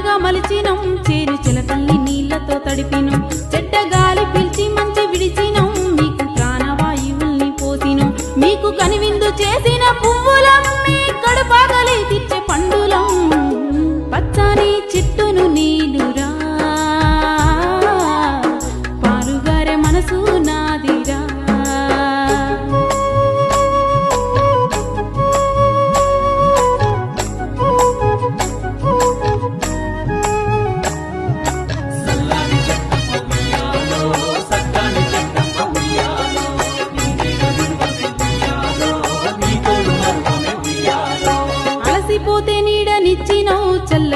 చేనుగా మలిచినం చేను చిలకల్ని నీళ్ళతో తడిపినం. చెడ్డ గాలి పిలిచి మంచి విడిచినం మీకు ప్రాణవాయువుల్ని పోసినం. మీకు కనివిందు చేసిన పువ్వులం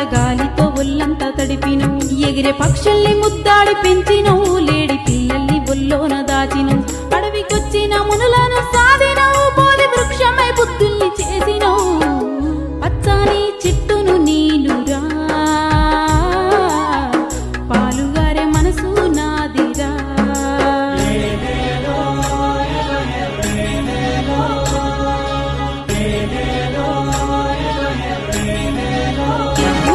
గాలితో చల్లగాలితో ఒళ్ళంతా తడిపినవు ఎగిరే పక్షుల్ని ముద్దాడి పెంచినవు లేడి పిల్లల్ని ఒల్లోన దాచినవు అడవికొచ్చిన మునులను సా